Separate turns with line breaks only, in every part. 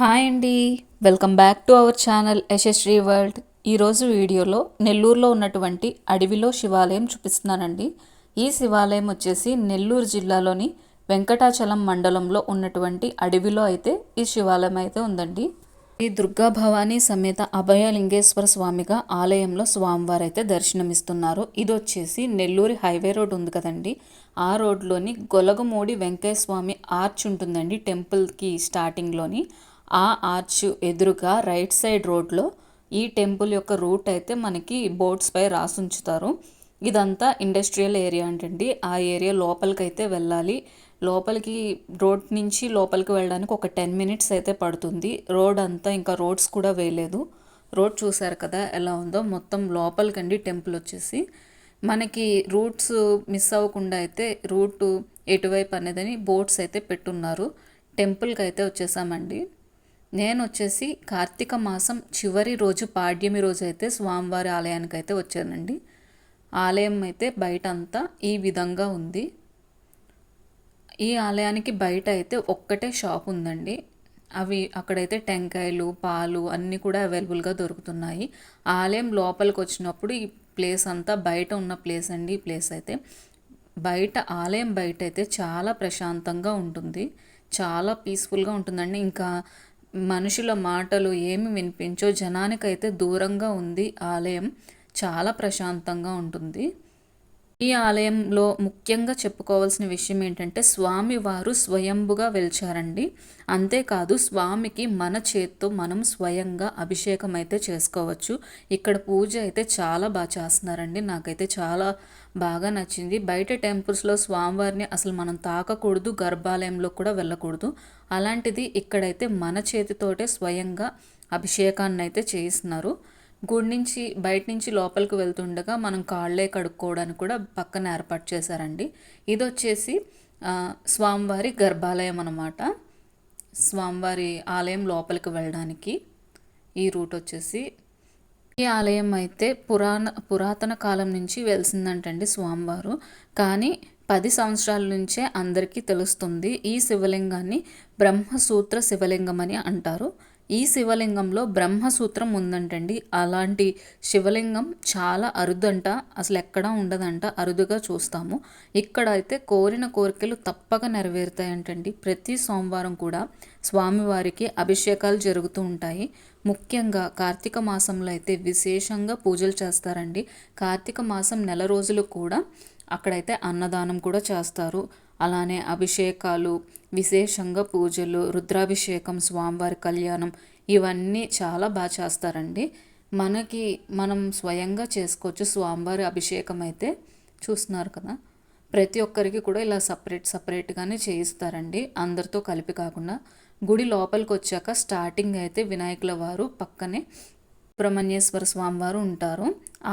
Hi అండి. Welcome back to our channel Yashasri world. ఈరోజు వీడియోలో నెల్లూరులో ఉన్నటువంటి అడవిలో శివాలయం చూపిస్తున్నానండి. ఈ శివాలయం వచ్చేసి నెల్లూరు జిల్లాలోని వెంకటాచలం మండలంలో ఉన్నటువంటి అడవిలో అయితే ఈ శివాలయం అయితే ఉందండి. ఈ దుర్గా భవానీ సమేత అభయలింగేశ్వర స్వామిగా ఆలయంలో స్వామివారు అయితే దర్శనమిస్తున్నారు. ఇది వచ్చేసి నెల్లూరు హైవే రోడ్ ఉంది కదండి. ఆ రోడ్లోని గొలగమూడి వెంకయ్య స్వామి ఆర్చ్ ఉంటుందండి టెంపుల్కి స్టార్టింగ్లోని ఆ ఆర్చ్ ఎదురుగా రైట్ సైడ్ రోడ్లో ఈ టెంపుల్ యొక్క రూట్ అయితే మనకి బోర్డ్స్ పై రాసి ఉంచుతారు ఇదంతా ఇండస్ట్రియల్ ఏరియా అంటండి. ఆ ఏరియా లోపలికి అయితే వెళ్ళాలి. లోపలికి రోడ్ నుంచి లోపలికి వెళ్ళడానికి ఒక టెన్ మినిట్స్ అయితే పడుతుంది. రోడ్ అంతా ఇంకా రోడ్స్ కూడా వేయలేదు. రోడ్ చూసారు కదా ఎలా ఉందో. మొత్తం లోపలికండి టెంపుల్ వచ్చేసి. మనకి రూట్స్ మిస్ అవ్వకుండా అయితే రూట్ ఎటువైపు అనేదని బోర్డ్స్ అయితే పెట్టున్నారు. టెంపుల్కి అయితే వచ్చేసామండి. నేను వచ్చేసి కార్తీక మాసం చివరి రోజు పాడ్యమి రోజు అయితే స్వామివారి ఆలయానికి అయితే వచ్చానండి. ఆలయం అయితే బయట అంతా ఈ విధంగా ఉంది. ఈ ఆలయానికి బయట అయితే ఒక్కటే షాప్ ఉందండి. అవి అక్కడైతే టెంకాయలు పాలు అన్నీ కూడా అవైలబుల్గా దొరుకుతున్నాయి. ఆలయం లోపలికి వచ్చినప్పుడు ఈ ప్లేస్ అంతా బయట ఉన్న ప్లేస్ అండి ఈ ప్లేస్ అయితే. బయట ఆలయం బయట అయితే చాలా ప్రశాంతంగా ఉంటుంది. చాలా పీస్ఫుల్గా ఉంటుందండి. ఇంకా మనుషుల మాటలు ఏమి వినిపించో జనానికైతే దూరంగా ఉంది ఆలయం. చాలా ప్రశాంతంగా ఉంటుంది. ఈ ఆలయంలో ముఖ్యంగా చెప్పుకోవాల్సిన విషయం ఏంటంటే స్వామి వారు స్వయంభుగా వెలిచారండి. అంతేకాదు స్వామికి మన చేత్తో మనం స్వయంగా అభిషేకం అయితే చేసుకోవచ్చు. ఇక్కడ పూజ అయితే చాలా బాగా చేస్తున్నారండి. నాకైతే చాలా బాగా నచ్చింది. బయట టెంపుల్స్లో స్వామివారిని అసలు మనం తాకకూడదు గర్భాలయంలో కూడా వెళ్ళకూడదు. అలాంటిది ఇక్కడైతే మన చేతితోటే స్వయంగా అభిషేకాన్ని అయితే చేయిస్తున్నారు. గుడి నుంచి బయట నుంచి లోపలికి వెళ్తుండగా మనం కాళ్ళే కడుక్కోవడానికి కూడా పక్కన ఏర్పాటు చేశారండి. ఇది వచ్చేసి స్వామివారి గర్భాలయం అన్నమాట. స్వామివారి ఆలయం లోపలికి వెళ్ళడానికి ఈ రూట్ వచ్చేసి. ఈ ఆలయం అయితే పురాణ పురాతన కాలం నుంచి వెలిసిందంటండి స్వామివారు. కానీ పది సంవత్సరాల నుంచే అందరికీ తెలుస్తుంది ఈ శివలింగాన్ని బ్రహ్మసూత్ర శివలింగం అని అంటారు. ఈ శివలింగంలో బ్రహ్మసూత్రం ఉందంటండి. అలాంటి శివలింగం చాలా అరుదంట అసలు ఎక్కడా ఉండదంట అరుదుగా చూస్తాము. ఇక్కడ అయితే కోరిన కోరికలు తప్పక నెరవేరుతాయంటండి. ప్రతి సోమవారం కూడా స్వామివారికి అభిషేకాలు జరుగుతూ ఉంటాయి. ముఖ్యంగా కార్తీక మాసంలో అయితే విశేషంగా పూజలు చేస్తారండి. కార్తీక మాసం నెల రోజులు కూడా అక్కడైతే అన్నదానం కూడా చేస్తారు. అలానే అభిషేకాలు విశేషంగా పూజలు రుద్రాభిషేకం స్వామివారి కళ్యాణం ఇవన్నీ చాలా బాగా చేస్తారండి. మనకి మనం స్వయంగా చేసుకోవచ్చు స్వామివారి అభిషేకం అయితే. చూస్తున్నారు కదా? ప్రతి ఒక్కరికి కూడా ఇలా సపరేట్ సపరేట్గానే చేయిస్తారండి. అందరితో కలిపి కాకుండా గుడి లోపలికి వచ్చాక స్టార్టింగ్ అయితే వినాయకుల వారు పక్కనే సుబ్రహ్మణ్యేశ్వర స్వామివారు ఉంటారు.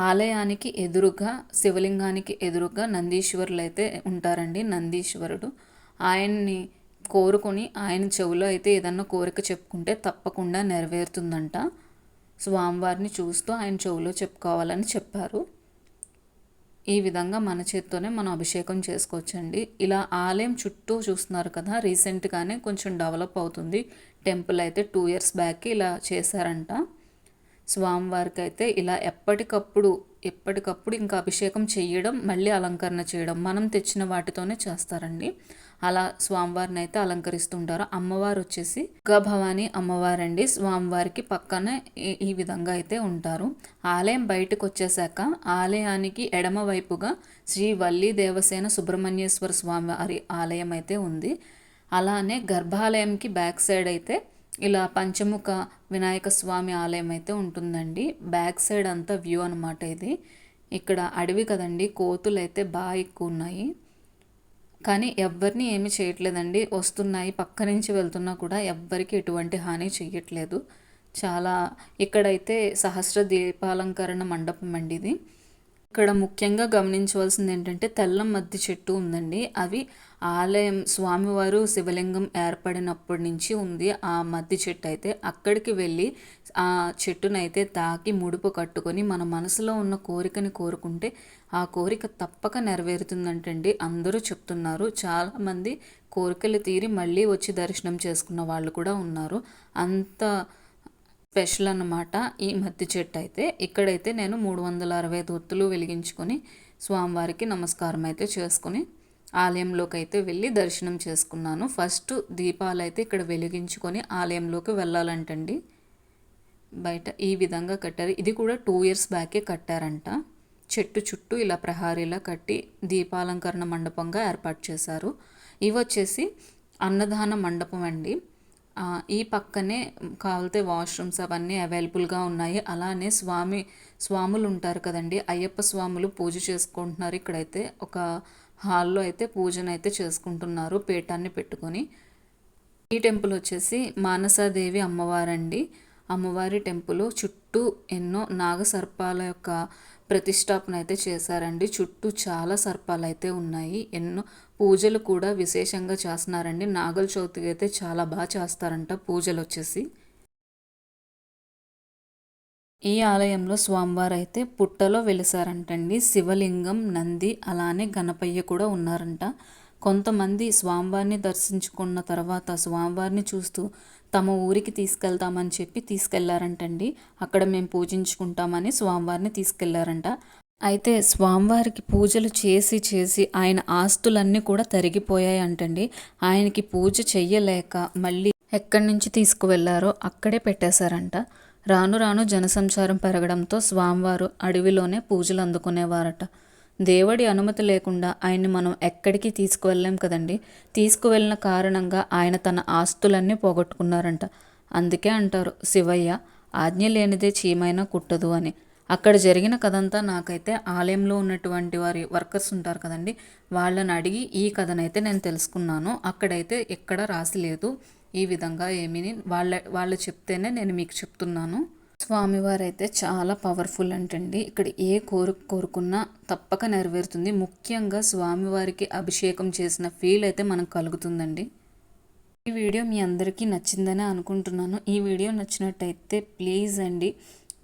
ఆలయానికి ఎదురుగా శివలింగానికి ఎదురుగా నందీశ్వరులు అయితే ఉంటారండి. నందీశ్వరుడు. ఆయన్ని కోరుకొని ఆయన చెవులో అయితే ఏదన్నా కోరిక చెప్పుకుంటే తప్పకుండా నెరవేరుతుందంట. స్వామివారిని చూస్తూ ఆయన చెవులో చెప్పుకోవాలని చెప్పారు. ఈ విధంగా మన చేత్తోనే మనం అభిషేకం చేసుకోవచ్చండి. ఇలా ఆలయం చుట్టూ చూస్తున్నారు కదా రీసెంట్గానే కొంచెం డెవలప్ అవుతుంది. టెంపుల్ అయితే టూ ఇయర్స్ బ్యాక్ ఇలా చేశారంట. స్వామివారికి అయితే ఇలా ఎప్పటికప్పుడు ఎప్పటికప్పుడు ఇంకా అభిషేకం చేయడం మళ్ళీ అలంకరణ చేయడం మనం తెచ్చిన వాటితోనే చేస్తారండి. అలా స్వామివారిని అయితే అలంకరిస్తుంటారు. అమ్మవారు వచ్చేసి భవాని అమ్మవారండి. స్వామివారికి పక్కనే ఈ విధంగా అయితే ఉంటారు. ఆలయం బయటకు వచ్చేసాక ఆలయానికి ఎడమ వైపుగా శ్రీ వల్లి దేవసేన సుబ్రహ్మణ్యేశ్వర స్వామి వారి ఆలయం అయితే ఉంది. అలానే గర్భాలయంకి బ్యాక్ సైడ్ అయితే ఇలా పంచముఖ వినాయక స్వామి ఆలయం అయితే ఉంటుందండి. బ్యాక్ సైడ్ అంతా వ్యూ అనమాట ఇది. ఇక్కడ అడవి కదండి కోతులు అయితే బాగా ఎక్కువ ఉన్నాయి. కానీ ఎవరిని ఏమి చేయట్లేదండి. వస్తున్నాయి పక్క నుంచి వెళ్తున్నా కూడా ఎవ్వరికి ఎటువంటి హాని చేయట్లేదు చాలా ఇక్కడైతే సహస్ర దీపాలంకరణ మండపం అండి ఇది. ఇక్కడ ముఖ్యంగా గమనించవలసింది ఏంటంటే తెల్లం మద్ది చెట్టు ఉందండి. అవి ఆలయం స్వామివారు శివలింగం ఏర్పడినప్పటి నుంచి ఉంది. ఆ మద్ది చెట్టు అయితే అక్కడికి వెళ్ళి ఆ చెట్టునైతే తాకి ముడుపు కట్టుకొని మన మనసులో ఉన్న కోరికని కోరుకుంటే ఆ కోరిక తప్పక నెరవేరుతుందంటండి అందరూ చెప్తున్నారు. చాలామంది కోరికలు తీరి మళ్ళీ వచ్చి దర్శనం చేసుకున్న వాళ్ళు కూడా ఉన్నారు. అంత స్పెషల్ అన్నమాట ఈ మద్ది చెట్టు అయితే ఇక్కడైతే నేను మూడు వందల అరవై దొత్తులు వెలిగించుకొని స్వామివారికి నమస్కారం అయితే చేసుకుని ఆలయంలోకి అయితే వెళ్ళి దర్శనం చేసుకున్నాను. ఫస్ట్ దీపాలు అయితే ఇక్కడ వెలిగించుకొని ఆలయంలోకి వెళ్ళాలంటండి. బయట ఈ విధంగా కట్టారు. ఇది కూడా టూ ఇయర్స్ బ్యాకే కట్టారంట. చెట్టు చుట్టూ ఇలా ప్రహారీలా కట్టి దీపాలంకరణ మండపంగా ఏర్పాటు చేశారు. ఇవి వచ్చేసి అన్నదాన మండపం అండి ఈ పక్కనే కావాలితే వాష్రూమ్స్ అవన్నీ అవైలబుల్గా ఉన్నాయి. అలానే స్వామి స్వాములు ఉంటారు కదండి. అయ్యప్ప స్వాములు పూజ చేసుకుంటున్నారు ఇక్కడైతే. ఒక హాల్లో అయితే పూజనైతే చేసుకుంటున్నారు పీఠాన్ని పెట్టుకొని. ఈ టెంపుల్ వచ్చేసి మానసాదేవి అమ్మవారండి. అమ్మవారి టెంపుల్ చుట్టూ ఎన్నో నాగసర్పాల యొక్క ప్రతిష్టాపన అయితే చేశారండి. చుట్టూ చాలా సర్పాలు అయితే ఉన్నాయి. ఎన్నో పూజలు కూడా విశేషంగా చేస్తున్నారండి. నాగల చవితికి అయితే చాలా బాగా చేస్తారంట పూజలు వచ్చేసి ఈ ఆలయంలో స్వామివారు అయితే పుట్టలో వెలిసారంటండి. శివలింగం నంది అలానే గణపయ్య కూడా ఉన్నారంట. కొంతమంది స్వామివారిని దర్శించుకున్న తర్వాత స్వామివారిని చూస్తూ తమ ఊరికి తీసుకెళ్తామని చెప్పి తీసుకెళ్ళారంటండి. అక్కడ మేము పూజించుకుంటామని స్వామివారిని తీసుకెళ్ళారంట. అయితే స్వామివారికి పూజలు చేసి చేసి ఆయన ఆస్తులన్నీ కూడా తరిగిపోయాయి అంటండి. ఆయనకి పూజ చెయ్యలేక మళ్ళీ ఎక్కడి నుంచి తీసుకువెళ్ళారో అక్కడే పెట్టేశారంట. రాను రాను జనసంచారం పెరగడంతో స్వామివారు అడవిలోనే పూజలు అందుకునేవారట. దేవుడి అనుమతి లేకుండా ఆయన్ని మనం ఎక్కడికి తీసుకువెళ్ళాం కదండి. తీసుకువెళ్ళిన కారణంగా ఆయన తన ఆస్తులన్నీ పోగొట్టుకున్నారంట. అందుకే అంటారు శివయ్య ఆజ్ఞ లేనిదే చీమైనా కుట్టదు అని. అక్కడ జరిగిన కథంతా నాకైతే ఆలయంలో ఉన్నటువంటి వారి వర్కర్స్ ఉంటారు కదండి. వాళ్ళని అడిగి ఈ కథనైతే నేను తెలుసుకున్నాను. అక్కడైతే ఎక్కడ రాసి లేదు. ఈ విధంగా ఏమీ వాళ్ళ వాళ్ళు చెప్తేనే నేను మీకు చెప్తున్నాను. స్వామివారు అయితే చాలా పవర్ఫుల్ అంటండి. ఇక్కడ ఏ కోరిక కోరుకున్నా తప్పక నెరవేరుతుంది. ముఖ్యంగా స్వామివారికి అభిషేకం చేసిన ఫీల్ అయితే మనకు కలుగుతుందండి. ఈ వీడియో మీ అందరికీ నచ్చిందని అనుకుంటున్నాను. ఈ వీడియో నచ్చినట్టయితే ప్లీజ్ అండి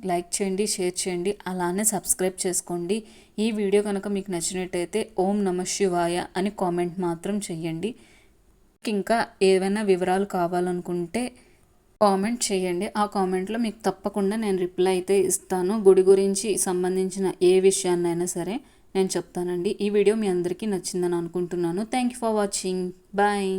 లైక్ చేయండి షేర్ చేయండి అలానే సబ్స్క్రైబ్ చేసుకోండి. ఈ వీడియో కనుక మీకు నచ్చినట్టయితే ఓం నమ శివాయ అని కామెంట్ మాత్రం చెయ్యండి. ఇంకా ఏవైనా వివరాలు కావాలనుకుంటే కామెంట్ చేయండి. ఆ కామెంట్లో మీకు తప్పకుండా నేను రిప్లై అయితే ఇస్తాను. గుడి గురించి సంబంధించిన ఏ విషయాన్నైనా సరే నేను చెప్తానండి. ఈ వీడియో మీ అందరికీ నచ్చిందని అనుకుంటున్నాను. Thank you for watching bye